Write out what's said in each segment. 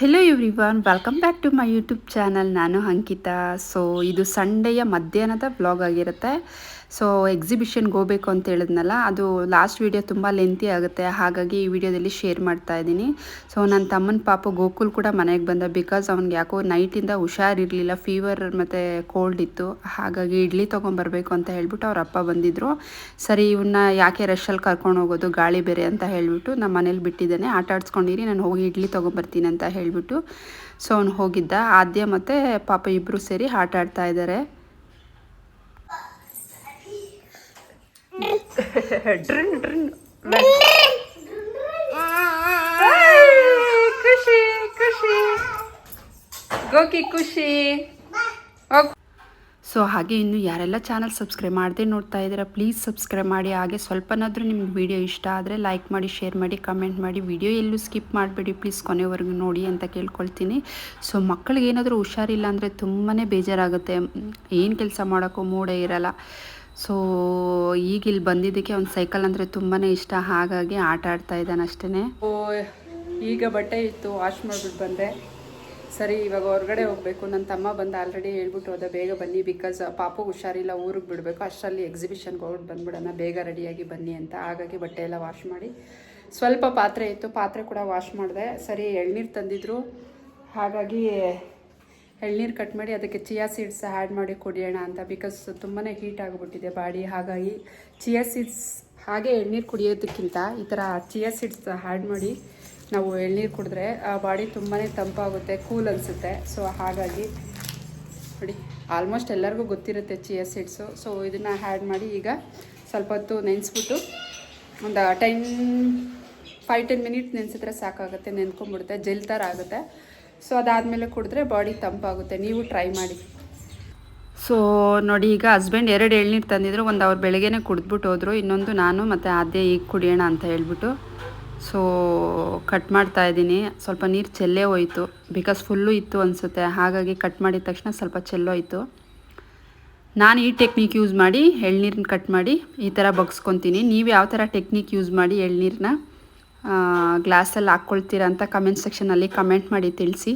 Hello everyone welcome back to my YouTube channel ನಾನು Ankita. So ಇದು ಸಂಡೆಯ ಮಧ್ಯಾಹ್ನದ ಬ್ಲಾಗ್ ಆಗಿರುತ್ತೆ. ಸೊ ಎಕ್ಸಿಬಿಷನ್ಗೆ ಹೋಗಬೇಕು ಅಂತ ಹೇಳಿದ್ನಲ್ಲ, ಅದು ಲಾಸ್ಟ್ ವೀಡಿಯೋ ತುಂಬ ಲೆಂತಿ ಆಗುತ್ತೆ. ಹಾಗಾಗಿ ಈ ವಿಡಿಯೋದಲ್ಲಿ ಶೇರ್ ಮಾಡ್ತಾ ಇದ್ದೀನಿ. ಸೊ ನನ್ನ ತಮ್ಮನ ಪಾಪ ಗೋಕುಲ್ ಕೂಡ ಮನೆಗೆ ಬಂದ ಬಿಕಾಸ್ ಅವ್ನಿಗೆ ಯಾಕೋ ನೈಟಿಂದ ಹುಷಾರಿರಲಿಲ್ಲ ಫೀವರ್ ಮತ್ತು ಕೋಲ್ಡ್ ಇತ್ತು. ಹಾಗಾಗಿ ಇಡ್ಲಿ ತೊಗೊಂಬರ್ಬೇಕು ಅಂತ ಹೇಳ್ಬಿಟ್ಟು ಅವ್ರ ಅಪ್ಪ ಬಂದಿದ್ದರು ಸರಿ ಇವನ್ನ ಯಾಕೆ ರಶಲ್ಲಿ ಕರ್ಕೊಂಡು ಹೋಗೋದು, ಗಾಳಿ ಬೇರೆ ಅಂತ ಹೇಳಿಬಿಟ್ಟು ನಮ್ಮ ಮನೇಲಿ ಬಿಟ್ಟಿದ್ದಾನೆ. ಆಟ ಆಡ್ಸ್ಕೊಂಡಿರಿ, ನಾನು ಹೋಗಿ ಇಡ್ಲಿ ತೊಗೊಂಬರ್ತೀನಿ ಅಂತ ಹೇಳಿಬಿಟ್ಟು, ಸೊ ಅವ್ನು ಹೋಗಿದ್ದ. ಆದ್ಯ ಮತ್ತು ಪಾಪ ಇಬ್ಬರು ಸೇರಿ ಆಟ ಆಡ್ತಾ ಇದ್ದಾರೆ ಡ್ರಿನ್ ಡ್ರಿನ್. ಖುಷಿ ಖುಷಿ. ಗೋಕಿ ಖುಷಿ. ಸೊ ಹಾಗೆ ಇನ್ನು ಯಾರೆಲ್ಲ ಚಾನಲ್ ಸಬ್ಸ್ಕ್ರೈಬ್ ಮಾಡದೆ ನೋಡ್ತಾ ಇದ್ದೀರಾ ಪ್ಲೀಸ್ ಸಬ್ಸ್ಕ್ರೈಬ್ ಮಾಡಿ. ಹಾಗೆ ಸ್ವಲ್ಪನಾದರೂ ನಿಮ್ಗೆ ವಿಡಿಯೋ ಇಷ್ಟ ಆದರೆ ಲೈಕ್ ಮಾಡಿ ಶೇರ್ ಮಾಡಿ ಕಮೆಂಟ್ ಮಾಡಿ. ವಿಡಿಯೋ ಎಲ್ಲೂ ಸ್ಕಿಪ್ ಮಾಡಬೇಡಿ ಪ್ಲೀಸ್ ಕೊನೆವರೆಗೂ ನೋಡಿ ಅಂತ ಕೇಳ್ಕೊಳ್ತೀನಿ. ಸೊ ಮಕ್ಕಳಿಗೆ ಏನಾದರೂ ಹುಷಾರಿಲ್ಲ ಅಂದರೆ ತುಂಬಾ ಬೇಜಾರಾಗುತ್ತೆ. ಏನು ಕೆಲಸ ಮಾಡೋಕ್ಕೂ ಮೂಡೇ ಇರಲ್ಲ. ಸೊ ಈಗ ಇಲ್ಲಿ ಬಂದಿದ್ದಕ್ಕೆ ಒಂದು ಸೈಕಲ್ ಅಂದರೆ ತುಂಬಾ ಇಷ್ಟ. ಹಾಗಾಗಿ ಆಟ ಆಡ್ತಾ ಇದ್ದಾನೆ ಅಷ್ಟೇ ಓ ಈಗ ಬಟ್ಟೆ ಇತ್ತು ವಾಶ್ ಮಾಡಿಬಿಟ್ಟು ಬಂದೆ. ಸರಿ, ಇವಾಗ ಹೊರಗಡೆ ಹೋಗಬೇಕು. ನನ್ನ ತಮ್ಮ ಬಂದು ಆಲ್ರೆಡಿ ಹೇಳ್ಬಿಟ್ಟು ಹೋದ, ಬೇಗ ಬನ್ನಿ ಬಿಕಾಸ್ ಪಾಪು ಹುಷಾರಿಲ್ಲ, ಊರಿಗೆ ಬಿಡಬೇಕು. ಅಷ್ಟರಲ್ಲಿ ಎಕ್ಸಿಬಿಷನ್ಗೆ ಹೋಗಿ ಬಂದ್ಬಿಡೋಣ, ಬೇಗ ರೆಡಿಯಾಗಿ ಬನ್ನಿ ಅಂತ. ಹಾಗಾಗಿ ಬಟ್ಟೆ ಎಲ್ಲ ವಾಶ್ ಮಾಡಿ. ಸ್ವಲ್ಪ ಪಾತ್ರೆ ಇತ್ತು, ಪಾತ್ರೆ ಕೂಡ ವಾಶ್ ಮಾಡಿದೆ. ಸರಿ, ಎಳ್ನೀರು ತಂದಿದ್ರು. ಹಾಗಾಗಿ ಎಳ್ನೀರು ಕಟ್ ಮಾಡಿ ಅದಕ್ಕೆ ಚಿಯಾ ಸೀಡ್ಸ್ ಆ್ಯಡ್ ಮಾಡಿ ಕುಡಿಯೋಣ ಅಂತ ಬಿಕಾಸ್ ತುಂಬಾ ಹೀಟ್ ಆಗಿಬಿಟ್ಟಿದೆ ಬಾಡಿ. ಹಾಗಾಗಿ ಚಿಯಾ ಸೀಡ್ಸ್ ಹಾಗೆ ಎಳ್ನೀರು ಕುಡಿಯೋದಕ್ಕಿಂತ ಈ ಥರ ಚಿಯಾ ಸೀಡ್ಸ್ ಆ್ಯಡ್ ಮಾಡಿ ನಾವು ಎಳ್ನೀರು ಕುಡಿದ್ರೆ ಬಾಡಿ ತುಂಬಾ ತಂಪಾಗುತ್ತೆ ಕೂಲ್ ಅನಿಸುತ್ತೆ. ಸೊ ಹಾಗಾಗಿ ನೋಡಿ ಆಲ್ಮೋಸ್ಟ್ ಎಲ್ಲರಿಗೂ ಗೊತ್ತಿರುತ್ತೆ ಚಿಯಾ ಸೀಡ್ಸು ಸೊ ಇದನ್ನು ಆ್ಯಡ್ ಮಾಡಿ ಈಗ ಸ್ವಲ್ಪ ಹೊತ್ತು ನೆನೆಸ್ಬಿಟ್ಟು ಒಂದು ಟೆನ್ ಫೈವ್ ಟೆನ್ ಮಿನಿಟ್ಸ್ ನೆನೆಸಿದ್ರೆ ಸಾಕಾಗುತ್ತೆ ನೆನ್ಕೊಂಬಿಡುತ್ತೆ ಜೆಲ್ ಥರ ಆಗುತ್ತೆ. ಸೊ ಅದಾದಮೇಲೆ ಕುಡಿದ್ರೆ ಬಾಡಿ ತಂಪಾಗುತ್ತೆ. ನೀವು ಟ್ರೈ ಮಾಡಿ. ಸೊ ನೋಡಿ, ಈಗ ಹಸ್ಬೆಂಡ್ ಎರಡು ಎಳ್ನೀರು ತಂದಿದ್ರು, ಒಂದು ಅವ್ರು ಬೆಳಗ್ಗೆನೇ ಕುಡಿದ್ಬಿಟ್ಟು ಹೋದರು, ಇನ್ನೊಂದು ನಾನು ಮತ್ತು ಅದೇ ಈಗ ಕುಡಿಯೋಣ ಅಂತ ಹೇಳ್ಬಿಟ್ಟು. ಸೊ ಕಟ್ ಮಾಡ್ತಾ ಇದ್ದೀನಿ. ಸ್ವಲ್ಪ ನೀರು ಚೆಲ್ಲೇ ಹೋಯಿತು. ಬಿಕಾಸ್ ಫುಲ್ಲು ಇತ್ತು ಅನಿಸುತ್ತೆ. ಹಾಗಾಗಿ ಕಟ್ ಮಾಡಿದ ತಕ್ಷಣ ಸ್ವಲ್ಪ ಚೆಲ್ಲೋಯ್ತು ನಾನು ಈ ಟೆಕ್ನಿಕ್ ಯೂಸ್ ಮಾಡಿ ಎಳ್ನೀರನ್ನ ಕಟ್ ಮಾಡಿ, ಈ ಥರ ಬಗ್ಸ್ಕೊತೀನಿ. ನೀವು ಯಾವ ಥರ ಟೆಕ್ನಿಕ್ ಯೂಸ್ ಮಾಡಿ ಎಳ್ನೀರನ್ನ ಗ್ಲಾಸಲ್ಲಿ ಹಾಕ್ಕೊಳ್ತೀರಾ ಅಂತ ಕಮೆಂಟ್ ಸೆಕ್ಷನಲ್ಲಿ ಕಮೆಂಟ್ ಮಾಡಿ ತಿಳಿಸಿ.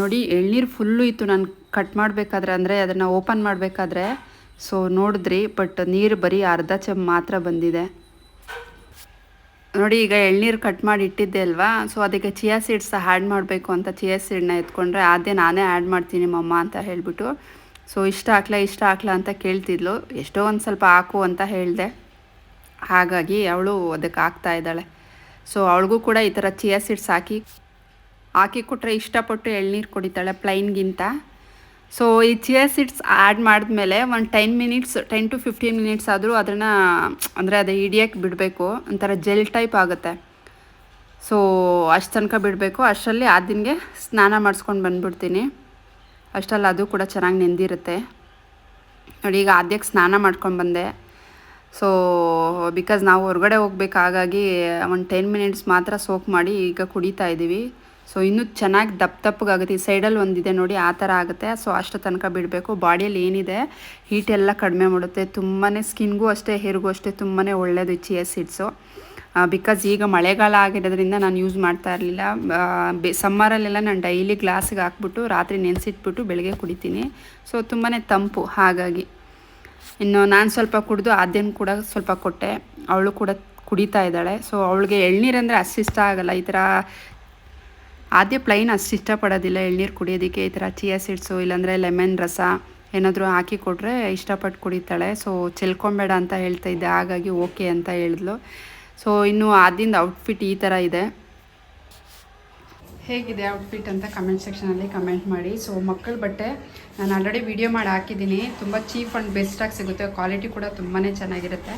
ನೋಡಿ, ಎಳ್ನೀರು ಫುಲ್ಲು ಇತ್ತು. ನಾನು ಕಟ್ ಮಾಡಬೇಕಾದ್ರೆ ಅಂದರೆ ಅದನ್ನು ಓಪನ್ ಮಾಡಬೇಕಾದ್ರೆ ಸೊ ನೋಡಿದ್ರಿ ಬಟ್ ನೀರು ಬರೀ ಅರ್ಧ ಚಮ್ ಮಾತ್ರ ಬಂದಿದೆ. ನೋಡಿ, ಈಗ ಎಳ್ನೀರು ಕಟ್ ಮಾಡಿ ಇಟ್ಟಿದ್ದೆ ಅಲ್ವಾ? ಸೊ ಅದಕ್ಕೆ ಚಿಯಾ ಸೀಡ್ಸ್ ಆ್ಯಡ್ ಮಾಡಬೇಕು ಅಂತ ಚಿಯಾ ಸೀಡ್ನ ಎತ್ಕೊಂಡ್ರೆ ಅದೇ ನಾನೇ ಆ್ಯಡ್ ಮಾಡ್ತೀನಿ ಮಮ್ಮ ಅಂತ ಹೇಳಿಬಿಟ್ಟು. ಸೊ ಇಷ್ಟ ಹಾಕ್ಲಾ ಇಷ್ಟ ಹಾಕ್ಲಾ ಅಂತ ಕೇಳ್ತಿದ್ಲು. ಎಷ್ಟೋ ಒಂದು ಸ್ವಲ್ಪ ಹಾಕು ಅಂತ ಹೇಳಿದೆ. ಹಾಗಾಗಿ ಅವಳು ಅದಕ್ಕೆ ಆಗ್ತಾ ಇದ್ದಾಳೆ. ಸೊ ಅವಳಿಗೂ ಕೂಡ ಈ ಥರ ಚಿಯಾ ಸೀಡ್ಸ್ ಹಾಕಿ ಹಾಕಿ ಕೊಟ್ಟರೆ ಇಷ್ಟಪಟ್ಟು ಎಳ್ನೀರು ಕುಡಿತಾಳೆ ಪ್ಲೈನ್ಗಿಂತ. ಸೊ ಈ ಚಿಯಾ ಸೀಡ್ಸ್ ಆ್ಯಡ್ ಮಾಡಿದ್ಮೇಲೆ ಒಂದು ten minutes, ten to fifteen minutes ಆದರೂ ಅದನ್ನು, ಅಂದರೆ ಅದು ಹಿಡಿಯೋಕ್ಕೆ ಬಿಡಬೇಕು, ಒಂಥರ ಜೆಲ್ ಟೈಪ್ ಆಗುತ್ತೆ. ಸೊ ಅಷ್ಟು ತನಕ ಬಿಡಬೇಕು. ಅಷ್ಟರಲ್ಲಿ ಆ ದಿನಗೆ ಸ್ನಾನ ಮಾಡಿಸ್ಕೊಂಡು ಬಂದ್ಬಿಡ್ತೀನಿ. ಅಷ್ಟರಲ್ಲಿ ಅದು ಕೂಡ ಚೆನ್ನಾಗಿ ನೆಂದಿರುತ್ತೆ. ನೋಡಿ, ಈಗ ಆದ್ಯಕ್ಕೆ ಸ್ನಾನ ಮಾಡ್ಕೊಂಡು ಬಂದೆ. ಸೊ ಬಿಕಾಸ್ ನಾವು ಹೊರಗಡೆ ಹೋಗ್ಬೇಕು, ಹಾಗಾಗಿ ಒಂದು ಟೆನ್ ಮಿನಿಟ್ಸ್ ಮಾತ್ರ ಸೋಕ್ ಮಾಡಿ ಈಗ ಕುಡಿತಾ ಇದ್ದೀವಿ. ಸೊ ಇನ್ನೂ ಚೆನ್ನಾಗಿ ದಪ್ಪ ದಪ್ಪಗಾಗುತ್ತೆ ಈ ಸೈಡಲ್ಲಿ ಒಂದಿದೆ ನೋಡಿ, ಆ ಥರ ಆಗುತ್ತೆ. ಸೊ ಅಷ್ಟು ತನಕ ಬಿಡಬೇಕು. ಬಾಡಿಯಲ್ಲಿ ಏನಿದೆ ಹೀಟ್ ಎಲ್ಲ ಕಡಿಮೆ ಮಾಡುತ್ತೆ. ತುಂಬಾ ಸ್ಕಿನ್ಗೂ ಅಷ್ಟೇ ಹೇರ್ಗೂ ಅಷ್ಟೇ ತುಂಬಾ ಒಳ್ಳೆಯದು ಚಿಯರ್ ಸೀಡ್ಸು ಬಿಕಾಸ್ ಈಗ ಮಳೆಗಾಲ ಆಗಿರೋದ್ರಿಂದ ನಾನು ಯೂಸ್ ಮಾಡ್ತಾ ಇರಲಿಲ್ಲ. ಬೆ ಸಮ್ಮರಲ್ಲೆಲ್ಲ ನಾನು ಡೈಲಿ ಗ್ಲಾಸಿಗೆ ಹಾಕ್ಬಿಟ್ಟು, ರಾತ್ರಿ ನೆನೆಸಿಟ್ಬಿಟ್ಟು ಬೆಳಗ್ಗೆ ಕುಡಿತೀನಿ. ಸೊ ತುಂಬಾ ತಂಪು, ಹಾಗಾಗಿ. ಇನ್ನು ನಾನು ಸ್ವಲ್ಪ ಕುಡಿದು ಆದ್ಯನ ಕೂಡ ಸ್ವಲ್ಪ ಕೊಟ್ಟೆ. ಅವಳು ಕೂಡ ಕುಡಿತಾ ಇದ್ದಾಳೆ. ಸೊ ಅವಳಿಗೆ ಎಳ್ನೀರಂದರೆ ಅಷ್ಟು ಇಷ್ಟ ಆಗಲ್ಲ. ಈ ಥರ ಆದ್ಯ ಪ್ಲೈನ್ ಅಷ್ಟು ಇಷ್ಟಪಡೋದಿಲ್ಲ ಎಳ್ನೀರು ಕುಡಿಯೋದಕ್ಕೆ. ಈ ಥರ ಚಿಯಾ ಸೀಡ್ಸು ಇಲ್ಲಾಂದರೆ ಲೆಮನ್ ರಸ ಏನಾದರೂ ಹಾಕಿ ಕೊಟ್ಟರೆ ಇಷ್ಟಪಟ್ಟು ಕುಡಿತಾಳೆ. ಸೊ ಚೆಲ್ಕೊಬೇಡ ಅಂತ ಹೇಳ್ತಾ ಇದ್ದೆ. ಹಾಗಾಗಿ ಓಕೆ ಅಂತ ಹೇಳಿದ್ಲು. ಸೊ ಇನ್ನು ಆದಿಂದ ಔಟ್ಫಿಟ್ ಈ ಥರ ಇದೆ. ಹೇಗಿದೆ ಔಟ್ಫಿಟ್ ಅಂತ ಕಮೆಂಟ್ ಸೆಕ್ಷನಲ್ಲಿ ಕಮೆಂಟ್ ಮಾಡಿ. ಸೊ ಮಕ್ಕಳ ಬಟ್ಟೆ ನಾನು ಆಲ್ರೆಡಿ ವಿಡಿಯೋ ಮಾಡಿ ಹಾಕಿದ್ದೀನಿ. ತುಂಬ ಚೀಪ್ ಆ್ಯಂಡ್ ಬೆಸ್ಟಾಗಿ ಸಿಗುತ್ತೆ. ಕ್ವಾಲಿಟಿ ಕೂಡ ತುಂಬಾ ಚೆನ್ನಾಗಿರುತ್ತೆ.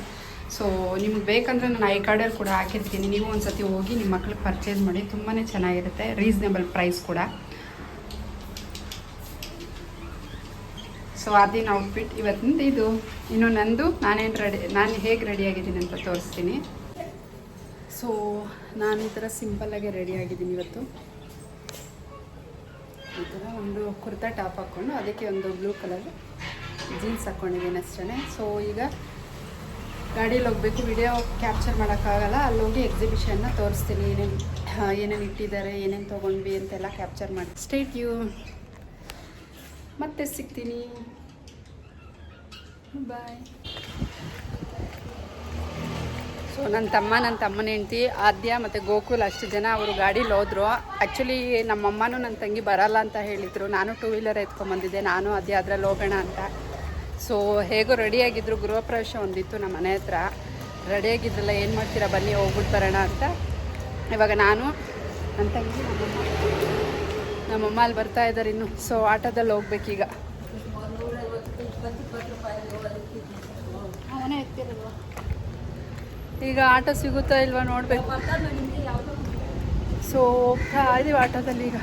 ಸೊ ನಿಮ್ಗೆ ಬೇಕಂದರೆ ನಾನು ಐ ಕಾರ್ಡಲ್ಲಿ ಕೂಡ ಹಾಕಿರ್ತೀನಿ. ನೀವು ಒಂದು ಸತಿ ಹೋಗಿ ನಿಮ್ಮ ಮಕ್ಳಿಗೆ ಪರ್ಚೇಸ್ ಮಾಡಿ ತುಂಬಾ ಚೆನ್ನಾಗಿರುತ್ತೆ. ರೀಸ್ನೇಬಲ್ ಪ್ರೈಸ್ ಕೂಡ. ಸೊ ಅದಿನ ಔಟ್ಫಿಟ್ ಇವತ್ತಿಂದ ಇದು. ಇನ್ನು ನಂದು ನಾನೇನು ರೆಡಿ ನಾನು ಹೇಗೆ ರೆಡಿಯಾಗಿದ್ದೀನಿ ಅಂತ ತೋರಿಸ್ತೀನಿ. ಸೊ ನಾನು ಈ ಥರ ಸಿಂಪಲ್ಲಾಗಿ ರೆಡಿಯಾಗಿದ್ದೀನಿ ಇವತ್ತು. ಈ ಥರ ಒಂದು ಕುರ್ತಾ ಟಾಪ್ ಹಾಕ್ಕೊಂಡು ಅದಕ್ಕೆ ಒಂದು ಬ್ಲೂ ಕಲರ್ ಜೀನ್ಸ್ ಹಾಕ್ಕೊಂಡಿದ್ದೀನಿ ಅಷ್ಟೇ ಸೊ ಈಗ ಗಾಡಿಯಲ್ಲಿ ಹೋಗಬೇಕು. ವಿಡಿಯೋ ಕ್ಯಾಪ್ಚರ್ ಮಾಡೋಕ್ಕಾಗಲ್ಲ. ಅಲ್ಲಿ ಹೋಗಿ ಎಕ್ಸಿಬಿಷನ್ನ ತೋರಿಸ್ತೀನಿ. ಏನೇನು ಏನೇನು ಇಟ್ಟಿದ್ದಾರೆ, ಏನೇನು ತೊಗೊಂಡ್ವಿ ಅಂತೆಲ್ಲ ಕ್ಯಾಪ್ಚರ್ ಮಾಡಿ. ಸ್ಟೇಟ್ ಯು ಮತ್ತೆ ಸಿಗ್ತೀನಿ. ಬಾಯ್ ಸೊ ನನ್ನ ತಮ್ಮ ನನ್ನ ತಮ್ಮನ ಹೆಂಡ್ತಿ ಆದ್ಯ ಮತ್ತು ಗೋಕುಲ್ ಅಷ್ಟು ಜನ ಅವರು ಗಾಡೀಲಿ ಹೋದರು ಆ್ಯಕ್ಚುಲಿ ನಮ್ಮಮ್ಮನೂ ನನ್ನ ತಂಗಿ ಬರಲ್ಲ ಅಂತ ಹೇಳಿದರು. ನಾನು ಟೂ ವೀಲರ್ ಎತ್ಕೊಂಬಂದಿದ್ದೆ ನಾನು ಅದೇ ಅದ್ರಲ್ಲಿ ಹೋಗೋಣ ಅಂತ. ಸೊ ಹೇಗೋ ರೆಡಿಯಾಗಿದ್ದರು ಗೃಹ ಪ್ರವೇಶ ಒಂದಿತ್ತು ನಮ್ಮ ಮನೆ ಹತ್ರ. ರೆಡಿಯಾಗಿದ್ರಲ್ಲ ಏನು ಮಾಡ್ತೀರಾ? ಬನ್ನಿ ಹೋಗ್ಬಿಟ್ಟು ಬರೋಣ ಅಂತ. ಇವಾಗ ನಾನು ನನ್ನ ತಂಗಿ ನಮ್ಮಮ್ಮ. ನಮ್ಮಮ್ಮ ಅಲ್ಲಿ ಬರ್ತಾ ಇದ್ದಾರೆ ಇನ್ನು. ಸೊ ಆಟೋದಲ್ಲಿ ಹೋಗ್ಬೇಕೀಗ. ಅವನೇ ಎತ್ತಿರಲ್ವಾ ಈಗ ಆಟೋ ಸಿಗುತ್ತಾ ಇಲ್ವಾ ನೋಡಬೇಕು. ಸೊ ಹೋಗ್ತಾ ಇದೀವಿ ಆಟೋದಲ್ಲಿ ಈಗ.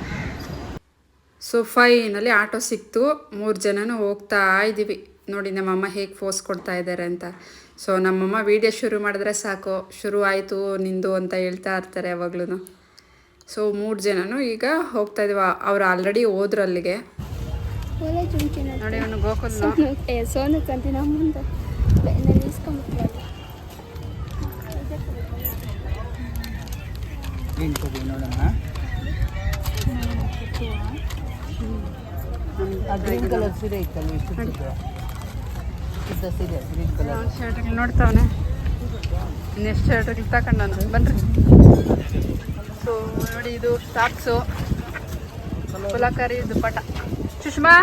ಸೊ ಫೈನಲ್ಲಿ ಆಟೋ ಸಿಕ್ತು. ಮೂರು ಜನನೂ ಹೋಗ್ತಾ ಇದ್ದೀವಿ ನೋಡಿ ನಮ್ಮಮ್ಮ ಹೇಗೆ ಫೋಸ್ ಕೊಡ್ತಾ ಇದ್ದಾರೆ ಅಂತ. ಸೊ ನಮ್ಮಮ್ಮ ವೀಡಿಯೋ ಶುರು ಮಾಡಿದ್ರೆ ಸಾಕು. ಶುರು ಆಯಿತು ನಿಂದು ಅಂತ ಹೇಳ್ತಾ ಇರ್ತಾರೆ ಯಾವಾಗ್ಲೂ ಸೊ ಮೂರು ಜನನೂ ಈಗ ಹೋಗ್ತಾ ಇದೀವಿ. ಅವ್ರು ಆಲ್ರೆಡಿ ಹೋದ್ರು ಅಲ್ಲಿಗೆ. ನೋಡಿ ಅವನು ಗೋಕುಲ್ ಏ ಸೋನು ಕಂತಿ ನಮ್ಮ ಮುಂದೆ. ನಾನು ಆ ಗ್ರೀನ್ ಕಲರ್ ಸೀರೆ ಇತ್ತಲ್ಲ ಎಷ್ಟು ಸೀರೆ ಗ್ರೀನ್ ಕಲರ್ ಶರ್ಟ್ಗಳು ನೋಡ್ತಾವನೆ? ಇನ್ನೆಷ್ಟು ಶರ್ಟ್ಗಳು ತಗೊಂಡು ಬನ್ರಿ. ಸೊ ನೋಡಿ ಇದು ಸ್ಟಾಕ್ಸು ಕುಲಕಾರಿ ದುಪ್ಪಟ ಸುಷ್ಮಾ,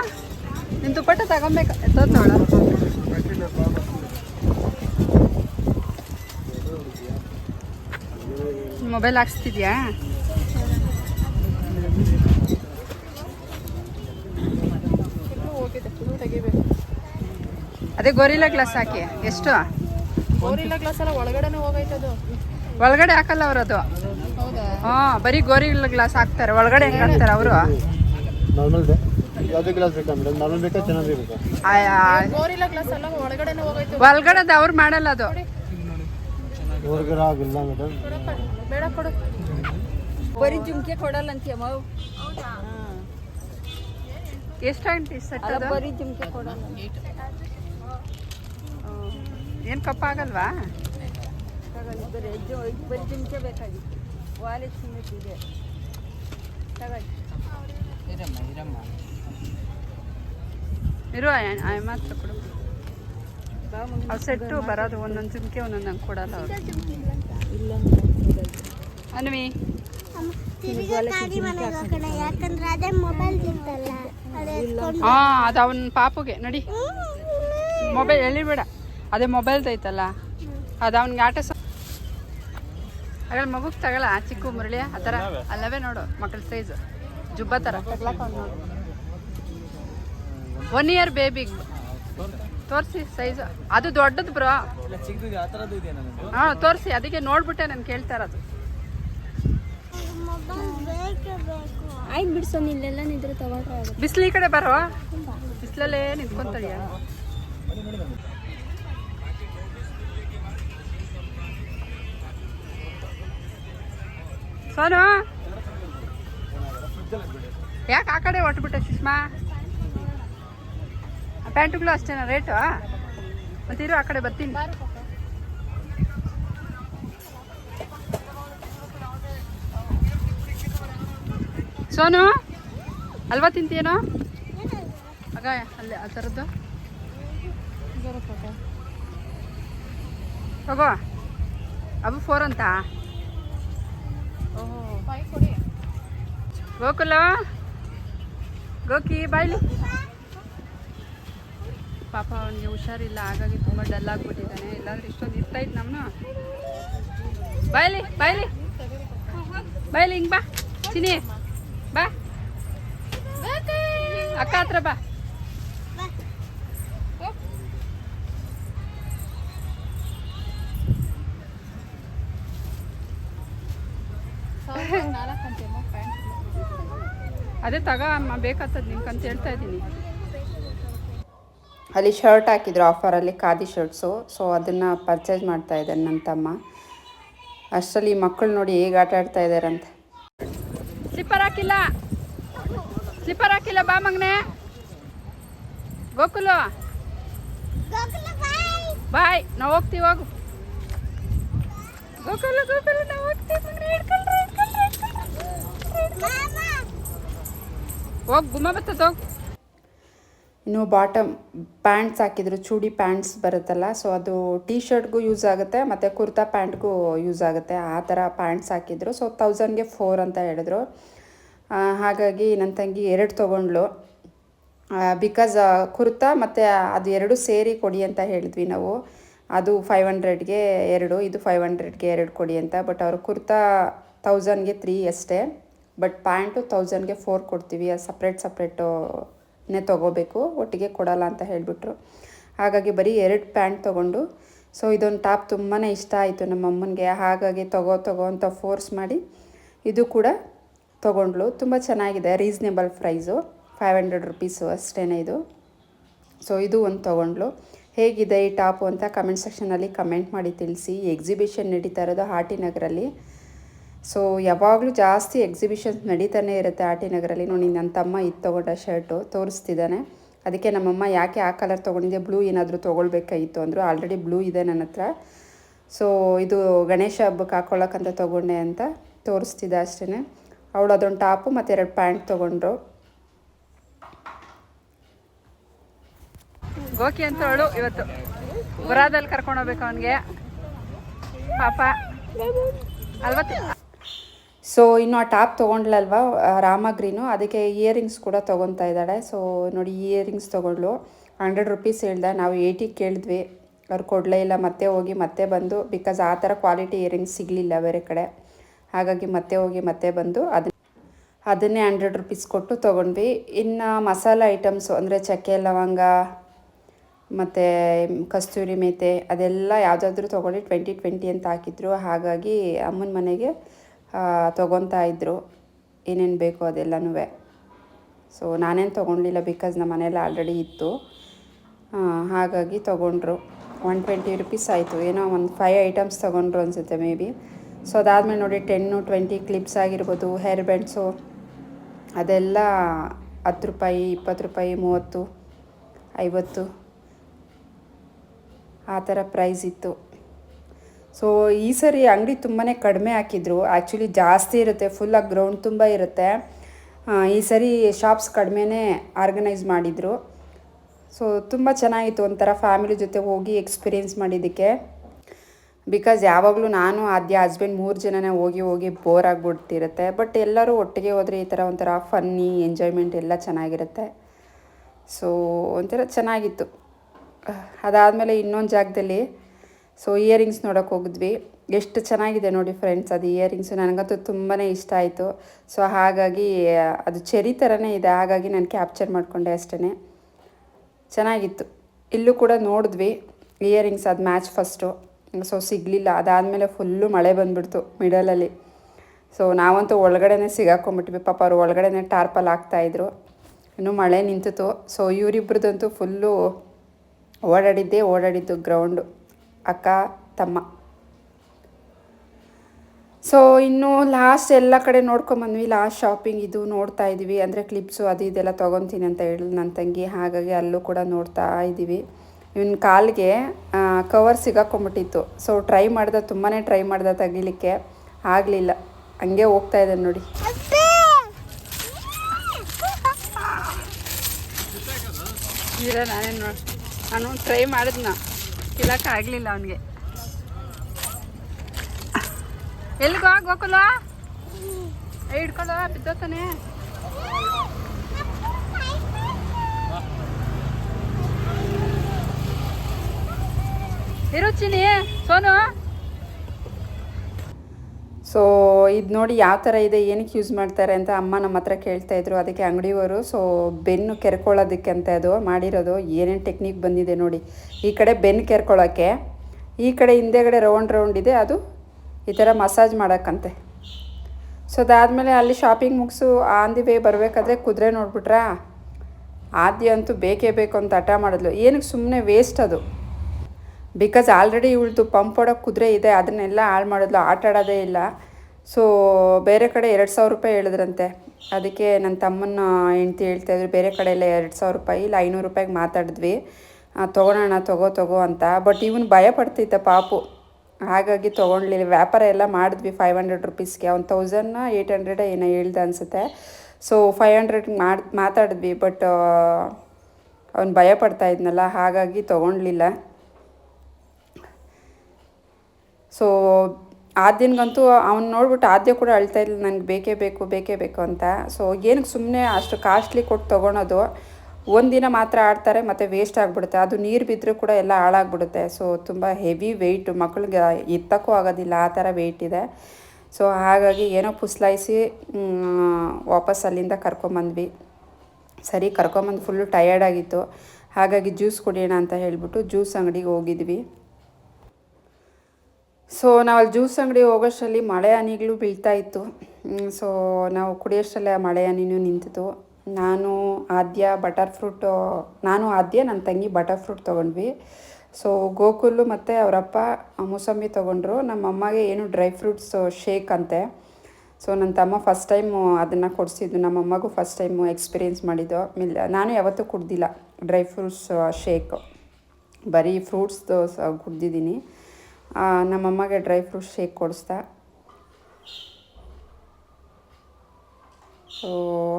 ನಿನ್ ದುಪ್ಪಟ ತಗೊಬೇಕು. ಎತ್ತೋತವಳ ಮೊಬೈಲ್ ಹಾಕ್ಸ್ತಿದ್ಯಾ? ಅದೇ ಗೋರಿಲ್ಲ ಗ್ಲಾಸ್ ಹಾಕಿ. ಎಷ್ಟು? ಗೊರಿಲ್ಲ ಗ್ಲಾಸ್ ಎಲ್ಲ ಒಳಗಡೆನೆ ಹೋಗೈತದು ಒಳಗಡೆ ಹಾಕಲ್ಲ ಅವ್ರು ಅದು. ಹಾ ಬರೀ ಗೋರಿಲ್ಲ ಗ್ಲಾಸ್ ಹಾಕ್ತಾರೆ. ಒಳಗಡೆ ಹೆಂಗ್ ಹಾಕ್ತಾರೆ ಅವರು? ನಾರ್ಮಲ್ ಯಾವುದೇ ಗ್ಲಾಸ್ ಬೇಕಾ ಮೇಡಮ್ ನಾರ್ಮಲ್ ಬೇಕಾ ಚೆನ್ನಾಗಿ ಬೇಕಾ? ಗೋರಿಲ್ಲ ಗ್ಲಾಸ್ ಎಲ್ಲ ಒಳಗಡೆನೆ ಹೋಗೈತು. ಒಳಗಡೆ ಅವ್ರು ಮಾಡಲ್ಲ ಅದು. ಹೊರಗಡೆ ಆಗಿಲ್ಲ ಮೇಡಮ್ ಕೊಡು. ಬರೀ ಜುಮ್ಕೆ ಕೊಡಲ್ಲ ಅಂತೀಯ ಮಾವು ಎಷ್ಟಾಗಿ ಸೆಟ್ ಅದು ಬರೀ ಜುಮ್ಕೆ ಕೊಡಲ್ಲ. ಏನು ಕಪ್ಪ ಆಗಲ್ವಾ? ಬರೀ ಬರೀ ಜುಮ್ಕೆ ಬೇಕಾಗಿತ್ತು. ವಾಲೆಟ್ ಸಮೇತ ಇದೆ ತಗೊಳ್ಳಿ. ಇರಮ್ಮ ಇರಮ್ಮ. ಇರುವ ಮಾತ್ರ ಕೊಡು. ಅವು ಸೆಟ್ಟು ಬರೋದು ಒಂದೊಂದು ಜುಮ್ಕೆ ಒಂದೊಂದು ಹಂಗೆ ಕೊಡಲ್ಲ ಅವರು. ಅನ್ವಿ ಯಾಕಂದ್ರೆ ಅದೇ ಮೊಬೈಲ್ ಇರ್ತಲ್ಲ ಅದೇ ಹಾ ಅದು ಅವನ ಪಾಪುಗೆ ನಡಿ. ಮೊಬೈಲ್ ಎಳಿಬೇಡ. ಅದೇ ಮೊಬೈಲ್ ಐತಲ್ಲ ಅದು ಅವ್ನಿಗೆ ಆಟ ಹಾಗಾದ್ರೆ ಮಗುಗೆ ತಗೊಳ ಚಿಕ್ಕ ಮುರಳಿ ಆ ಥರ ಅಲ್ಲವೇ ನೋಡು ಮಕ್ಕಳ ಸೈಜ್ ಜುಬ್ಬ ಥರ ಒನ್ ಇಯರ್ ಬೇಬಿಗೆ ತೋರಿಸಿ ಸೈಜ್ ಅದು ದೊಡ್ಡದು ಬ್ರೋ ಚಿಕ್ಕದು ಆ ಥರದ್ದು ಇದೆ ನನಗೆ? ಹಾಂ ತೋರಿಸಿ ಅದಕ್ಕೆ ನೋಡ್ಬಿಟ್ಟೆ ನಾನು ಕೇಳ್ತಾ ಇರೋದು. ಆಯ್ತು ಬಿಡ್ಸೋ ಇಲ್ಲೆಲ್ಲ ನಿದ್ರೆ ತಗೊಂಡ್ರೆ ಬಿಸಿಲು ಈ ಕಡೆ ಬರೋ ಬಿಸಿಲಲ್ಲೇ ನಿಂತ್ಕೊಂತಳಿಯ ಸೋನು? ಯಾಕೆ ಆ ಕಡೆ ಹೊಟ್ಬಿಟ್ಟೆ ಸುಷ್ಮಾ? ಪ್ಯಾಂಟುಗಳು ಅಷ್ಟೇನಾ? ರೇಟು? ಮತ್ತಿರು ಆ ಕಡೆ ಬರ್ತೀನಿ. ಸೋನು ಅಲ್ವಾ ತಿಂತೀಯೇನೋ? ಆಗ ಅಲ್ಲಿ, ಆ ಥರದ್ದು. ಹೋಗೋ. ಅಬು ಫೋರ್ ಅಂತ? ಗೋಕುಲ? ಗೋಕಿ, ಬಾಯ್ಲಿ? ಪಾಪ ಅವನಿಗೆ ಹುಷಾರಿಲ್ಲ, ಹಾಗಾಗಿ ತುಂಬ ಡಲ್ ಆಗಿಬಿಟ್ಟಿದ್ದಾನೆ. ಇಲ್ಲಾಂದ್ರೆ ಇಷ್ಟೊಂದು ಇರ್ತಾ ಇತ್ತು ನಮ್ಮನು ಬಾಯ್ಲಿ ಬಾಯ್ಲಿ. ಬಾಯ್ಲಿ, ಹಿಂಗೆ ಬಾ. ಚಿನಿ ಬಾ. ಅಕ್ಕ ಹತ್ರ ಬಾ. ಅದೇ ತಗ ಅಮ್ಮ ಬೇಕಾಗ್ತದೆ ಅಂತ ಹೇಳ್ತಾ ಇದ್ದೀನಿ. ಅಲ್ಲಿ ಶರ್ಟ್ ಹಾಕಿದ್ರು ಆಫರಲ್ಲಿ ಖಾದಿ ಶರ್ಟ್ಸು ಸೊ ಅದನ್ನು ಪರ್ಚೇಸ್ ಮಾಡ್ತಾ ಇದ್ದಾನೆ ನನ್ನ ತಮ್ಮ. ಅಷ್ಟರಲ್ಲಿ ಮಕ್ಕಳು ನೋಡಿ ಹೇಗೆ ಆಟ ಆಡ್ತಾ ಇದ್ದಾರಂತೆ ಸ್ಲಿಪ್ಪರ್ ಹಾಕಿಲ್ಲ ಸ್ಲಿಪ್ಪರ್ ಹಾಕಿಲ್ಲ ಬಾ ಮಗನೆ ಗೋಕುಲು ಬಾಯ್ ನಾವು ಹೋಗ್ತೀವಿ ಹೋಗು. ಗೋಕುಲು ಗೋಕುಲು ನಾವು ಹೋಗ್ತೀವಿ ಹೋಗ್ ಗುಮ್ಮ ಬರ್ತದ ಹೋಗಿ. ಇನ್ನು ಬಾಟಮ್ ಪ್ಯಾಂಟ್ಸ್ ಹಾಕಿದ್ರು, ಚೂಡಿ ಪ್ಯಾಂಟ್ಸ್ ಬರುತ್ತಲ್ಲ ಸೊ ಅದು ಟೀ ಶರ್ಟ್ಗೂ ಯೂಸ್ ಆಗುತ್ತೆ, ಮತ್ತು ಕುರ್ತಾ ಪ್ಯಾಂಟ್ಗೂ ಯೂಸ್ ಆಗುತ್ತೆ. ಆ ಥರ ಪ್ಯಾಂಟ್ಸ್ ಹಾಕಿದ್ರು. ಸೊ ತೌಸಂಡ್ಗೆ ಫೋರ್ ಅಂತ ಹೇಳಿದ್ರು. ಹಾಗಾಗಿ ನನ್ನ ತಂಗಿ ಎರಡು ತೊಗೊಂಡ್ಳು. ಬಿಕಾಸ್ ಕುರ್ತಾ ಮತ್ತು ಅದು ಎರಡು ಸೇರಿ ಕೊಡಿ ಅಂತ ಹೇಳಿದ್ವಿ ನಾವು. ಅದು ಫೈವ್ ಹಂಡ್ರೆಡ್ಗೆ ಎರಡು, ಇದು ಫೈವ್ ಹಂಡ್ರೆಡ್ಗೆ ಎರಡು ಕೊಡಿ ಅಂತ. ಬಟ್ ಅವರು ಕುರ್ತಾ ತೌಸಂಡ್ಗೆ ತ್ರೀ ಅಷ್ಟೇ. ಬಟ್ ಪ್ಯಾಂಟು ತೌಸಂಡ್ಗೆ ಫೋರ್ ಕೊಡ್ತೀವಿ ಅದು ಸಪ್ರೇಟ್ ಸಪ್ರೇಟುನೇ ತೊಗೋಬೇಕು, ಒಟ್ಟಿಗೆ ಕೊಡಲ್ಲ ಅಂತ ಹೇಳಿಬಿಟ್ರು. ಹಾಗಾಗಿ ಬರೀ ಎರಡು ಪ್ಯಾಂಟ್ ತೊಗೊಂಡು, ಸೊ ಇದೊಂದು ಟಾಪ್ ತುಂಬಾ ಇಷ್ಟ ಆಯಿತು ನಮ್ಮ ಅಮ್ಮನಿಗೆ. ಹಾಗಾಗಿ ತಗೋ ತಗೋ ಅಂತ ಫೋರ್ಸ್ ಮಾಡಿ ಇದು ಕೂಡ ತೊಗೊಂಡ್ಳು. ತುಂಬ ಚೆನ್ನಾಗಿದೆ reasonable price five hundred rupees ಅಷ್ಟೇ ಇದು. ಸೊ ಇದು ಒಂದು ತೊಗೊಂಡ್ಲು ಹೇಗಿದೆ ಈ ಟಾಪು ಅಂತ ಕಮೆಂಟ್ ಸೆಕ್ಷನಲ್ಲಿ ಕಮೆಂಟ್ ಮಾಡಿ ತಿಳಿಸಿ. ಎಕ್ಸಿಬಿಷನ್ ನಡೀತಾ ಇರೋದು ಆರ್ ಟಿ ನಗರಲ್ಲಿ. ಸೊ ಯಾವಾಗಲೂ ಜಾಸ್ತಿ ಎಕ್ಸಿಬಿಷನ್ಸ್ ನಡೀತಾನೆ ಇರುತ್ತೆ ಆರ್ ಟಿ ನಗರಲ್ಲಿ. ನೋಡಿ ನನ್ನ ತಮ್ಮ ಇದು ತೊಗೊಂಡ ಶರ್ಟು ತೋರಿಸ್ತಿದ್ದಾನೆ. ಅದಕ್ಕೆ ನಮ್ಮಮ್ಮ ಯಾಕೆ ಆ ಕಲರ್ ತೊಗೊಂಡಿದ್ದೆ ಬ್ಲೂ ಏನಾದರೂ ತೊಗೊಳ್ಬೇಕಾಗಿತ್ತು ಅಂದರು. ಆಲ್ರೆಡಿ ಬ್ಲೂ ಇದೆ ನನ್ನ ಹತ್ರ. ಸೊ ಇದು ಗಣೇಶ ಹಬ್ಬಕ್ಕೆ ಹಾಕ್ಕೊಳ್ಳೋಕ್ಕಂತ ತೊಗೊಂಡೆ ಅಂತ ತೋರಿಸ್ತಿದ್ದೆ ಅಷ್ಟೇ ಅವಳು ಅದೊಂದು ಟಾಪು ಮತ್ತು ಎರಡು ಪ್ಯಾಂಟ್ ತೊಗೊಂಡ್ರು. ಗೋಕಿ ಅಂತ ಅವಳು ಇವತ್ತು ಬುರಾದಲ್ಲಿ ಕರ್ಕೊಂಡು ಹೋಗ್ಬೇಕು ಅವನಿಗೆ. ಪಾಪ. ಅಲ್ವತ್ತು ಸೊ ಇನ್ನು ಆ ಟಾಪ್ ತೊಗೊಂಡ್ಲಲ್ವ ರಾಮಗ್ರೀನು? ಅದಕ್ಕೆ ಇಯರಿಂಗ್ಸ್ ಕೂಡ ತೊಗೊತಾ ಇದ್ದಾಳೆ. ಸೊ ನೋಡಿ ಇಯರಿಂಗ್ಸ್ ತೊಗೊಂಡ್ಲು ಹಂಡ್ರೆಡ್ ರುಪೀಸ್ ಹೇಳ್ದೆ. ನಾವು ಏಯ್ಟಿಗೆ ಕೇಳಿದ್ವಿ. ಅವ್ರು ಕೊಡಲೇ ಇಲ್ಲ. ಮತ್ತೆ ಹೋಗಿ, ಮತ್ತೆ ಬಂದು ಬಿಕಾಸ್ ಆ ಥರ ಕ್ವಾಲಿಟಿ ಇಯರಿಂಗ್ಸ್ ಸಿಗಲಿಲ್ಲ ಬೇರೆ ಕಡೆ. ಹಾಗಾಗಿ ಮತ್ತೆ ಹೋಗಿ, ಮತ್ತೆ ಬಂದು ಅದನ್ನ ಅದನ್ನೇ ಹಂಡ್ರೆಡ್ ರುಪೀಸ್ ಕೊಟ್ಟು ತೊಗೊಂಡ್ವಿ. ಇನ್ನು ಮಸಾಲ ಐಟಮ್ಸು ಅಂದರೆ ಚಕ್ಕೆ, ಲವಂಗ, ಮತ್ತು ಕಸ್ತೂರಿ ಮೇತೆ ಅದೆಲ್ಲ ಯಾವುದಾದ್ರೂ ತೊಗೊಂಡು ಟ್ವೆಂಟಿ ಟ್ವೆಂಟಿ ಅಂತ ಹಾಕಿದ್ರು. ಹಾಗಾಗಿ ಅಮ್ಮನ ಮನೆಗೆ ತೊಗೊತಾ ಇದ್ದರು ಏನೇನು ಬೇಕೋ ಅದೆಲ್ಲನೂ ಸೊ ನಾನೇನು ತೊಗೊಂಡಿಲ್ಲ ಬಿಕಾಸ್ ನಮ್ಮ ಮನೇಲಿ ಆಲ್ರೆಡಿ ಇತ್ತು. ಹಾಗಾಗಿ ತೊಗೊಂಡ್ರು. ಒನ್ ಟ್ವೆಂಟಿ ರುಪೀಸ್ ಆಯಿತು. ಏನೋ ಒಂದು ಫೈವ್ ಐಟಮ್ಸ್ ತೊಗೊಂಡ್ರು ಅನಿಸುತ್ತೆ ಮೇ ಬಿ ಸೊ ಅದಾದಮೇಲೆ ನೋಡಿ ಟೆನ್ನು ಟ್ವೆಂಟಿ ಕ್ಲಿಪ್ಸ್ ಆಗಿರ್ಬೋದು ಹೇರ್ ಬ್ಯಾಂಡ್ಸು ಅದೆಲ್ಲ ಹತ್ತು ರೂಪಾಯಿ, ಇಪ್ಪತ್ತು ರೂಪಾಯಿ, ಮೂವತ್ತು, ಐವತ್ತು. ಆ ಥರ ಪ್ರೈಸ್ ಇತ್ತು. ಸೊ ಈ ಸರಿ ಅಂಗಡಿ ತುಂಬಾ ಕಡಿಮೆ ಹಾಕಿದ್ರು. ಆ್ಯಕ್ಚುಲಿ ಜಾಸ್ತಿ ಇರುತ್ತೆ. ಫುಲ್ಲಾಗಿ ಗ್ರೌಂಡ್ ತುಂಬ ಇರುತ್ತೆ. ಈ ಸರಿ ಶಾಪ್ಸ್ ಕಡಿಮೆನೇ ಆರ್ಗನೈಸ್ ಮಾಡಿದರು. ಸೊ ತುಂಬ ಚೆನ್ನಾಗಿತ್ತು ಒಂಥರ ಫ್ಯಾಮಿಲಿ ಜೊತೆ ಹೋಗಿ ಎಕ್ಸ್ಪೀರಿಯೆನ್ಸ್ ಮಾಡಿದ್ದಕ್ಕೆ. ಬಿಕಾಸ್ ಯಾವಾಗಲೂ ನಾನು, ಆದ್ಯ ಹಸ್ಬೆಂಡ್ ಮೂರು ಜನನೇ ಹೋಗಿ ಹೋಗಿ ಬೋರ್ ಆಗಿಬಿಡ್ತಿರುತ್ತೆ. ಬಟ್ ಎಲ್ಲರೂ ಒಟ್ಟಿಗೆ ಹೋದರೆ ಈ ಥರ ಒಂಥರ ಫನ್ನಿ ಎಂಜಾಯ್ಮೆಂಟ್ ಎಲ್ಲ ಚೆನ್ನಾಗಿರುತ್ತೆ. ಸೊ ಒಂಥರ ಚೆನ್ನಾಗಿತ್ತು. ಅದಾದಮೇಲೆ ಇನ್ನೊಂದು ಜಾಗದಲ್ಲಿ ಸೊ ಇಯರಿಂಗ್ಸ್ ನೋಡೋಕೆ ಹೋಗಿದ್ವಿ. ಎಷ್ಟು ಚೆನ್ನಾಗಿದೆ ನೋಡಿ ಫ್ರೆಂಡ್ಸ್ ಅದು ಇಯರಿಂಗ್ಸು ನನಗಂತೂ ತುಂಬಾ ಇಷ್ಟ ಆಯಿತು. ಸೊ ಹಾಗಾಗಿ, ಅದು ಚೆರಿ ಥರನೇ ಇದೆ. ಹಾಗಾಗಿ ನಾನು ಕ್ಯಾಪ್ಚರ್ ಮಾಡಿಕೊಂಡೆ ಅಷ್ಟೇ ಚೆನ್ನಾಗಿತ್ತು. ಇಲ್ಲೂ ಕೂಡ ನೋಡಿದ್ವಿ ಇಯರಿಂಗ್ಸ್ ಅದು ಮ್ಯಾಚ್ ಫಸ್ಟು ಸೊ ಸಿಗಲಿಲ್ಲ. ಅದಾದಮೇಲೆ ಫುಲ್ಲು ಮಳೆ ಬಂದುಬಿಡ್ತು ಮಿಡಲಲ್ಲಿ ಸೊ ನಾವಂತೂ ಒಳಗಡೆನೇ ಸಿಗಾಕೊಂಡ್ಬಿಟ್ವಿ. ಪಾಪ ಅವರು ಒಳಗಡೆನೇ ಟಾರ್ಪಲ್ ಹಾಕ್ತಾಯಿದ್ರು ಇನ್ನು ಮಳೆ ನಿಂತಿತು ಸೊ ಇವರಿಬ್ರದ್ದಂತೂ ಫುಲ್ಲು ಓಡಾಡಿದ್ದೇ ಓಡಾಡಿದ್ದು ಗ್ರೌಂಡು ಅಕ್ಕ ತಮ್ಮ. ಸೊ ಇನ್ನು ಲಾಸ್ಟ್ ಎಲ್ಲ ಕಡೆ ನೋಡ್ಕೊಂಬಂದ್ವಿ ಲಾಸ್ಟ್ ಶಾಪಿಂಗ್ ಇದು ನೋಡ್ತಾ ಇದ್ದೀವಿ. ಅಂದರೆ ಕ್ಲಿಪ್ಸು ಅದು ಇದೆಲ್ಲ ತೊಗೊತೀನಿ ಅಂತ ಹೇಳಿ ನನ್ನ ತಂಗಿ ಹಾಗಾಗಿ ಅಲ್ಲೂ ಕೂಡ ನೋಡ್ತಾ ಇದ್ದೀವಿ. ಇವನ ಕಾಲಿಗೆ ಕವರ್ ಸಿಗಾಕೊಂಬಿಟ್ಟಿತ್ತು ಸೊ ಟ್ರೈ ಮಾಡ್ದೆ ತುಂಬಾ ಟ್ರೈ ಮಾಡ್ದೆ ತೆಗಿಲಿಕ್ಕೆ ಆಗಲಿಲ್ಲ. ಹಂಗೆ ಹೋಗ್ತಾ ಇದೆ ನೋಡಿ. ಇಲ್ಲ ನಾನೇನು ನಾನು ಟ್ರೈ ಮಾಡಿದ್ನ. ಆಗಲಿಲ್ಲ ಅವನಿಗೆ. ಎಲ್ಲಿಗೋ ಗೋಕುಲ ಹಿಡ್ಕೊಳ್ಳೋ ಬಿದ್ದೋತಾನೆ ಇರುಚಿನಿ ಸೋನು. ಸೊ ಇದು ನೋಡಿ ಯಾವ ಥರ ಇದೆ, ಏನಕ್ಕೆ ಯೂಸ್ ಮಾಡ್ತಾರೆ ಅಂತ ಅಮ್ಮ ನಮ್ಮ ಹತ್ರ ಕೇಳ್ತಾ ಇದ್ರು. ಅದಕ್ಕೆ ಅಂಗಡಿಯವರು ಸೊ ಬೆನ್ನು ಕೆರ್ಕೊಳ್ಳೋದಕ್ಕೆ ಅಂತ ಅದು ಮಾಡಿರೋದು. ಏನೇನು ಟೆಕ್ನಿಕ್ ಬಂದಿದೆ ನೋಡಿ. ಈ ಕಡೆ ಬೆನ್ನು ಕೆರ್ಕೊಳ್ಳೋಕ್ಕೆ ಈ ಕಡೆ ಹಿಂದೆಗಡೆ ರೌಂಡ್ ರೌಂಡ್ ಇದೆ, ಅದು ಈ ಥರ ಮಸಾಜ್ ಮಾಡೋಕ್ಕಂತೆ. ಸೊ ಅದಾದಮೇಲೆ ಅಲ್ಲಿ ಶಾಪಿಂಗ್ ಮುಗಿಸು ಆನ್ ದಿ ವೇ ಬರಬೇಕಾದ್ರೆ ಕುದುರೆ ನೋಡ್ಬಿಟ್ರಾ? ಆದ್ಯ ಅಂತೂ ಬೇಕೇ ಬೇಕು ಅಂತ ಹಠ ಮಾಡಿದ್ಲು. ಏನಕ್ಕೆ ಸುಮ್ಮನೆ ವೇಸ್ಟ್ ಅದು? ಬಿಕಾಸ್ ಆಲ್ರೆಡಿ ಇವಳದು ಪಂಪ್ ಹೊಡೋಕೆ ಕುದುರೆ ಇದೆ, ಅದನ್ನೆಲ್ಲ ಹಾಳು ಮಾಡಿದ್ಲು, ಆಟ ಆಡೋದೇ ಇಲ್ಲ. ಸೊ ಬೇರೆ ಕಡೆ ಎರಡು ಸಾವಿರ ರೂಪಾಯಿ ಹೇಳಿದ್ರಂತೆ. ಅದಕ್ಕೆ ನನ್ನ ತಮ್ಮನ ಹೆಂಡ್ತಿ ಹೇಳ್ತಾಯಿದ್ರು ಬೇರೆ ಕಡೆ ಎಲ್ಲ ಎರಡು ಸಾವಿರ ರೂಪಾಯಿ, ಇಲ್ಲ ಐನೂರು ರೂಪಾಯಿಗೆ ಮಾತಾಡಿದ್ವಿ. ತೊಗೊಳೋಣ, ತಗೋ ತಗೋ ಅಂತ. ಬಟ್ ಇವನು ಭಯ ಪಡ್ತಿದ್ದ ಪಾಪು. ಹಾಗಾಗಿ ತೊಗೊಳ್ಲಿಲ್ಲ ವ್ಯಾಪಾರ ಎಲ್ಲ ಮಾಡಿದ್ವಿ ಫೈವ್ ಹಂಡ್ರೆಡ್ ರುಪೀಸ್ಗೆ ಒಂದು ತೌಸಂಡ್ನ ಏಯ್ಟ್ ಹಂಡ್ರೆಡ್ ಏನೋ ಹೇಳ್ದೆ ಅನಿಸುತ್ತೆ. ಸೊ ಫೈವ್ ಹಂಡ್ರೆಡ್ ಮಾಡಿ, ಮಾತಾಡಿದ್ವಿ. ಬಟ್ ಅವ್ನು ಭಯ ಪಡ್ತಾ ಇದ್ನಲ್ಲ. ಹಾಗಾಗಿ ತೊಗೊಳ್ಲಿಲ್ಲ ಸೊ ಆದ್ಯನ್ಗಂತೂ ಅವ್ನು ನೋಡ್ಬಿಟ್ಟು ಆದ್ಯ ಕೂಡ ಅಳ್ತಾ ಇಲ್ಲ ನನಗೆ ಬೇಕೇ ಬೇಕು ಬೇಕೇ ಬೇಕು ಅಂತ. ಸೊ ಏನಕ್ಕೆ ಸುಮ್ಮನೆ ಅಷ್ಟು ಕಾಸ್ಟ್ಲಿ ಕೊಟ್ಟು ತೊಗೊಳೋದು ಒಂದಿನ ಮಾತ್ರ ಆಡ್ತಾರೆ, ಮತ್ತು ವೇಸ್ಟ್ ಆಗಿಬಿಡುತ್ತೆ. ಅದು ನೀರು ಬಿದ್ದರೂ ಕೂಡ ಎಲ್ಲ ಹಾಳಾಗ್ಬಿಡುತ್ತೆ. ಸೊ ತುಂಬ ಹೆವಿ ವೆಯ್ಟು ಮಕ್ಳಿಗೆ ಎತ್ತಕ್ಕೂ ಆಗೋದಿಲ್ಲ, ಆ ಥರ ವೆಯ್ಟ್ ಇದೆ. ಸೊ ಹಾಗಾಗಿ ಏನೋ ಪುಸ್ಲಾಯಿಸಿ ವಾಪಸ್ ಅಲ್ಲಿಂದ ಕರ್ಕೊಂಬಂದ್ವಿ. ಸರಿ, ಕರ್ಕೊಂಬಂದು ಫುಲ್ಲು ಟಯರ್ಡ್ ಆಗಿತ್ತು. ಹಾಗಾಗಿ ಜ್ಯೂಸ್ ಕುಡಿಯೋಣ ಅಂತ ಹೇಳಿಬಿಟ್ಟು ಜ್ಯೂಸ್ ಅಂಗಡಿಗೆ ಹೋಗಿದ್ವಿ. ಸೊ ನಾವು ಅಲ್ಲಿ ಜ್ಯೂಸ್ ಅಂಗಡಿ ಹೋಗೋಷ್ಟರಲ್ಲಿ ಮಳೆ ಹನಿಗಳು ಬೀಳ್ತಾ ಇತ್ತು. ಸೊ ನಾವು ಕುಡಿಯೋಷ್ಟರಲ್ಲೇ ಆ ಮಳೆ ಹನಿನೂ ನಿಂತಿತು ನಾನು, ಆದ್ಯ, ಬಟರ್ ಫ್ರೂಟ್, ನಾನು, ಆದ್ಯ, ನನ್ನ ತಂಗಿ ಬಟರ್ ಫ್ರೂಟ್ ತೊಗೊಂಡ್ವಿ. ಸೊ ಗೋಕುಲು ಮತ್ತು ಅವರಪ್ಪ ಮೂಸಂಬಿ ತೊಗೊಂಡ್ರು. ನಮ್ಮ ಅಮ್ಮಗೆ ಏನು ಡ್ರೈ ಫ್ರೂಟ್ಸ್, ಶೇಕ್ ಅಂತೆ. ಸೊ ನನ್ನ ತಮ್ಮ ಫಸ್ಟ್ ಟೈಮು ಅದನ್ನು ಕೊಡಿಸಿದ್ದು. ನಮ್ಮ ಅಮ್ಮಗೂ ಫಸ್ಟ್ ಟೈಮು ಎಕ್ಸ್ಪೀರಿಯೆನ್ಸ್ ಮಾಡಿದ್ದು. ಮಿಲ್, ನಾನು ಯಾವತ್ತೂ ಕುಡ್ದಿಲ್ಲ ಡ್ರೈ ಫ್ರೂಟ್ಸ್, ಶೇಕ್. ಬರೀ ಫ್ರೂಟ್ಸ್ದು ಕುಡ್ದಿದ್ದೀನಿ. ನಮ್ಮಮ್ಮಗೆ ಡ್ರೈ ಫ್ರೂಟ್ ಶೇಕ್ ಕೊಡಿಸ್ದೆ. ಸೊ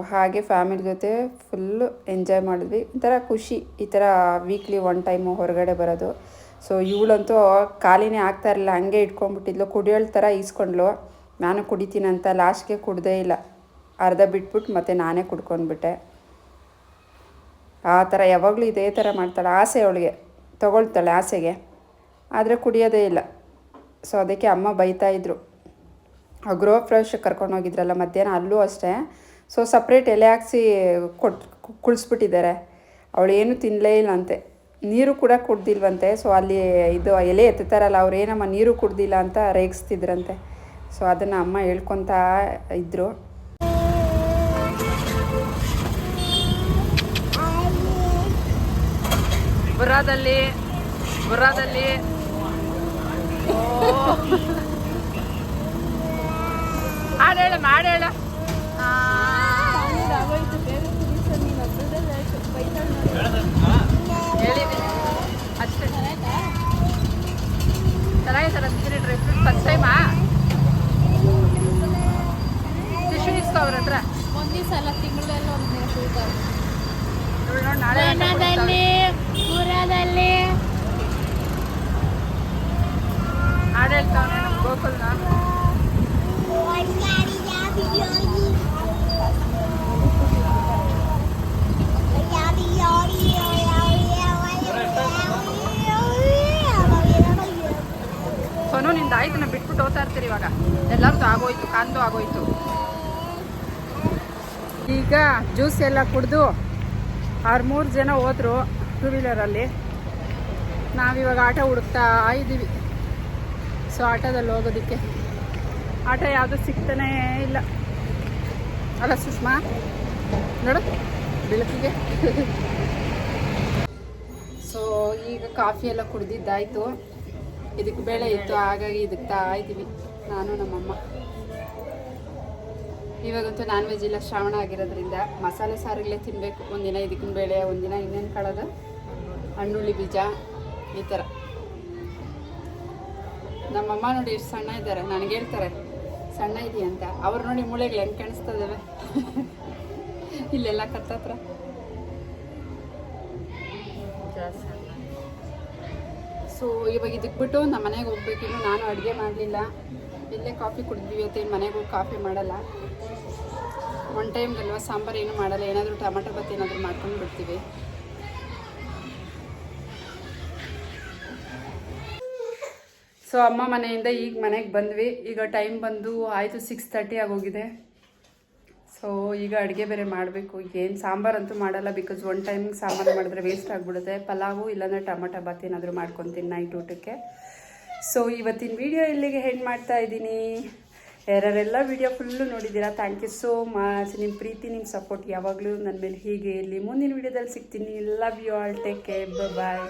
ಹಾಗೆ ಫ್ಯಾಮಿಲಿ ಜೊತೆ ಫುಲ್ಲು ಎಂಜಾಯ್ ಮಾಡಿದ್ವಿ. ಒಂಥರ ಖುಷಿ, ಈ ಥರ ವೀಕ್ಲಿ ಒನ್ ಟೈಮು ಹೊರಗಡೆ ಬರೋದು. ಸೊ ಇವಳಂತೂ ಖಾಲಿನೇ ಆಗ್ತಾ ಇರಲಿಲ್ಲ, ಹಂಗೆ ಇಟ್ಕೊಂಡ್ಬಿಟ್ಟಿದ್ಲು. ಕುಡಿಯೋಳ ಥರ ಈಸ್ಕೊಂಡ್ಲು ನಾನು ಕುಡಿತೀನಂತ ಲಾಸ್ಟ್ಗೆ ಕುಡ್ದೇ ಇಲ್ಲ. ಅರ್ಧ ಬಿಟ್ಬಿಟ್ಟು ಮತ್ತೆ ನಾನೇ ಕುಡ್ಕೊಂಡ್ಬಿಟ್ಟೆ. ಆ ಥರ ಯಾವಾಗಲೂ ಇದೇ ಥರ ಮಾಡ್ತಾಳೆ. ಆಸೆ ಅವಳಿಗೆ. ತೊಗೊಳ್ತಾಳೆ ಆಸೆಗೆ. ಆದರೆ ಕುಡಿಯೋದೇ ಇಲ್ಲ. ಸೊ ಅದಕ್ಕೆ ಅಮ್ಮ ಬೈತಾ ಇದ್ರು. ಆ ಗೃಹ ಪ್ರವೇಶಕ್ಕೆ ಕರ್ಕೊಂಡು ಹೋಗಿದ್ರಲ್ಲ, ಮಧ್ಯಾಹ್ನ ಅಲ್ಲೂ ಅಷ್ಟೇ. ಸೊ ಸಪ್ರೇಟ್ ಎಲೆ ಹಾಕ್ಸಿ ಕೊಟ್ಟು ಕುಳಿಸ್ಬಿಟ್ಟಿದ್ದಾರೆ. ಅವಳು ಏನು ತಿನ್ನಲೇ ಇಲ್ಲ ಅಂತೆ ನೀರು ಕೂಡ ಕುಡ್ದಿಲ್ವಂತೆ. ಸೊ ಅಲ್ಲಿ ಇದು ಎಲೆ ಎತ್ತುತ್ತಾರಲ್ಲ, ಅವ್ರು ಏನಮ್ಮ ನೀರು ಕುಡ್ದಿಲ್ಲ ಅಂತ ರೇಗಿಸ್ತಿದ್ರಂತೆ. ಸೊ ಅದನ್ನು ಅಮ್ಮ ಹೇಳ್ಕೊತಾ ಇದ್ದರು ಬುರಾದಲ್ಲಿ ಬುರಾದಲ್ಲಿ ಹಾಡೇಳ ಮಾಡೇಳ ಅಷ್ಟೇ. ಚೆನ್ನಾಗಿದೆ ಡ್ರೈ ಫ್ರೂಟ್ ಫಸ್ಟ್ ಟೈಮಾ ಟಿಶ್ಯೂ ಇಸ್ಕೊ ಅವ್ರ ಹತ್ರ. ಒಂದೇ ಸಲ ತಿಂಗಳೆಲ್ಲ ಒಂದು ನೋಡು ನಾಳೆ. ಪುರದಲ್ಲಿ ಹಾಡು ಹೇಳ್ತಾವನೆ ಗೋಕುಲ್ನ. ಸೊನು, ನಿಂದ ಆಯ್ತು ನಾ ಬಿಟ್ಬಿಟ್ಟು ಹೋಗ್ತಾ ಇರ್ತೀರಿ ಇವಾಗ. ಎಲ್ಲರದ್ದು ಆಗೋಯ್ತು, ಕಾಂದು ಆಗೋಯ್ತು. ಈಗ ಜ್ಯೂಸ್ ಎಲ್ಲ ಕುಡಿದು ಆರು ಮೂರು ಜನ ಹೋದ್ರು ಟೂ ವೀಲರಲ್ಲಿ ನಾವಿವಾಗ ಆಟೋ ಹುಡುಕ್ತಾ ಇದ್ದೀವಿ ಸೊ ಆಟೋದಲ್ಲಿ ಹೋಗೋದಕ್ಕೆ. ಆಟೋ ಯಾವುದು ಸಿಗ್ತಾನೇ ಇಲ್ಲ. ಅಲ್ಲ, ಸುಷ್ಮಾ? ನೋಡು, ಬೆಳಕಿಗೆ. ಸೊ ಈಗ ಕಾಫಿ ಎಲ್ಲ ಕುಡ್ದಿದ್ದಾಯ್ತು. ಇದಕ್ಕೆ ಬೇಳೆ ಇತ್ತು, ಹಾಗಾಗಿ ಇದಕ್ಕೆ ತಾಯ್ತೀವಿ ನಾನು ನಮ್ಮಮ್ಮ. ಇವಾಗಂತೂ ನಾನ್ ವೆಜ್ ಇಲ್ಲ, ಶ್ರಾವಣ ಆಗಿರೋದ್ರಿಂದ ಮಸಾಲೆ ಸಾರುಗಳೇ ತಿನ್ನಬೇಕು ಒಂದಿನ ಇದಕ್ಕಿನ ಬೇಳೆ, ಒಂದಿನ ಇನ್ನೇನು ಕಳೋದು? ಹಣ್ಣುಳ್ಳಿ ಬೀಜ, ಈ ಥರ. ನಮ್ಮಮ್ಮ ನೋಡಿ ಎಷ್ಟು ಸಣ್ಣ ಇದ್ದಾರೆ. ನನಗೆ ಹೇಳ್ತಾರೆ, ಸಣ್ಣ ಇದೆಯಾ ಅಂತ ಅವ್ರು ನೋಡಿ ಮೂಳೆಗಳು ಹೆಂಗೆ ಕಾಣಿಸ್ತದವೆ. ಇಲ್ಲೆಲ್ಲ ಕತ್ತತ್ರ. ಸೊ ಇವಾಗ ಇದಕ್ಕೆ ಬಿಟ್ಟು ನಮ್ಮ ಮನೆಗೆ ಹೋಗ್ಬೇಕಿನ್ನು ನಾನು ಅಡುಗೆ ಮಾಡಲಿಲ್ಲ. ಇಲ್ಲೇ ಕಾಫಿ ಕುಡಿದ್ವಿ. ಇವತ್ತೇನು ಮನೆಗೆ ಹೋಗಿ ಕಾಫಿ ಮಾಡಲ್ಲ. ಒನ್ ಟೈಮ್ಗಲ್ವ ಸಾಂಬಾರು ಏನು ಮಾಡಲ್ಲ. ಏನಾದರೂ ಟೊಮೆಟೊ ಬತ್ತಿ ಏನಾದರೂ ಮಾಡ್ಕೊಂಡು ಬಿಡ್ತೀವಿ ಸೊ ಅಮ್ಮ ಮನೆಯಿಂದ ಈಗ ಮನೆಗೆ ಬಂದ್ವಿ. ಈಗ ಟೈಮ್ ಬಂದು ಆಯಿತು ಸಿಕ್ಸ್ ತರ್ಟಿ ಆಗೋಗಿದೆ. ಸೊ ಈಗ ಅಡುಗೆ ಬೇರೆ ಮಾಡಬೇಕು. ಏನು ಸಾಂಬಾರಂತೂ ಮಾಡಲ್ಲ ಬಿಕಾಸ್ ಒನ್ ಟೈಮ್ ಸಾಂಬಾರು ಮಾಡಿದ್ರೆ ವೇಸ್ಟ್ ಆಗಿಬಿಡುತ್ತೆ. ಪಲಾವು ಇಲ್ಲಾಂದರೆ ಟೊಮಟೊ, ಬಾತ್ ಏನಾದರೂ ಮಾಡ್ಕೊತೀನಿ ನೈಟ್ ಊಟಕ್ಕೆ. ಸೊ ಇವತ್ತಿನ ವಿಡಿಯೋ ಇಲ್ಲಿಗೆ ಹೆಣ್ಣು ಮಾಡ್ತಾ ಇದ್ದೀನಿ. ಯಾರೆಲ್ಲ ವಿಡಿಯೋ ಫುಲ್ಲು ನೋಡಿದ್ದೀರಾ ಥ್ಯಾಂಕ್ ಯು ಸೋ ಮಚ್ ನಿಮ್ಮ ಪ್ರೀತಿ ನಿಮ್ಮ ಸಪೋರ್ಟ್ ಯಾವಾಗಲೂ ನನ್ನ ಮೇಲೆ ಹೀಗೆ ಇರಲಿ. ಮುಂದಿನ ವಿಡಿಯೋದಲ್ಲಿ ಸಿಗ್ತೀನಿ. Love you all take care bye